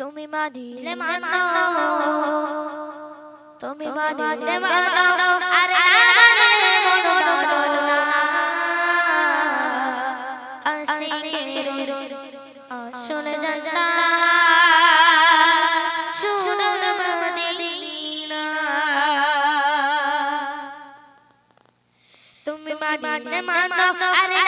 তুমি মানো তুমি মানিলে মানো। আরে না মানিলে মনো মানো না আশিকের আসলে জানলা সোনার মদিনা। তুমি মানিলে মানো আরে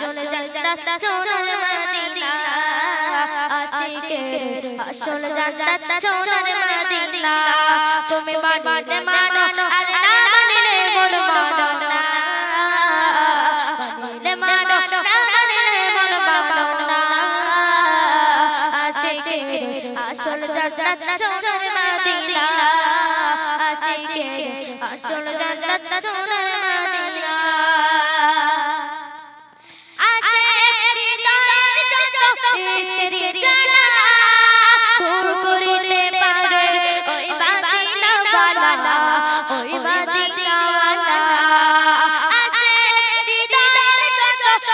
আসলে জান্নাত সোনার মদিনা আশিকের আসলে জান্নাত সোনার মদিনা তুমি মানিলে মানো আরে না মানিলে মনো মানো না মানিলে মানো না মানিলে মনো মানো না আশিকের আসল জান্নাত সোনার মদিনা আশিকের আসল জান্নাত সোনার মদিনা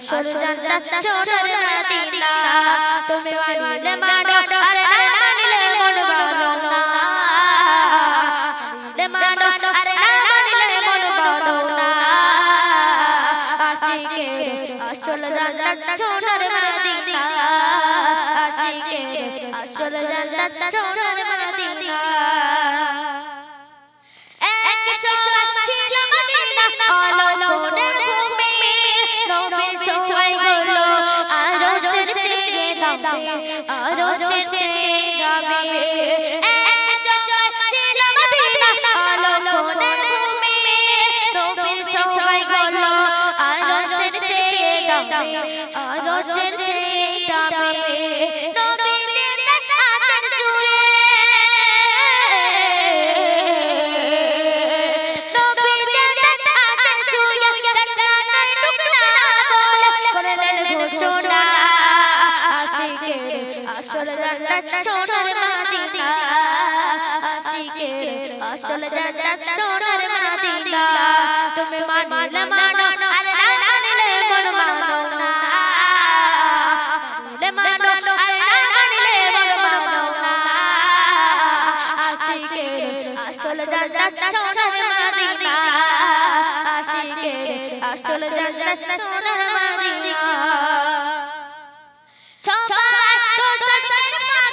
আসল জান্নাত সোনার মদিনা। তুমি মানিলে মানো আরে না মানিলে মন ভালো না। মানিলে মানো আরে না মানিলে মন ভালো না। আশিকের আসল জান্নাত সোনার মদিনা। আশিকের আসল জান্নাত সোনার নবীর ছোঁয়ায় গেলো আরশের চেয়ে সোনার মাদিনা। আশিকের আসল জান্নাত সোনার মাদিনা। তুমি মানিলে মানো, আরে না মানিলে মন মানো না। মানিলে মানো, আরে না মানিলে মন মানো না। আশিকের আসল জান্নাত সোনার মাদিনা। আশিকের আসল জান্নাত সোনার মাদিনা। সবাই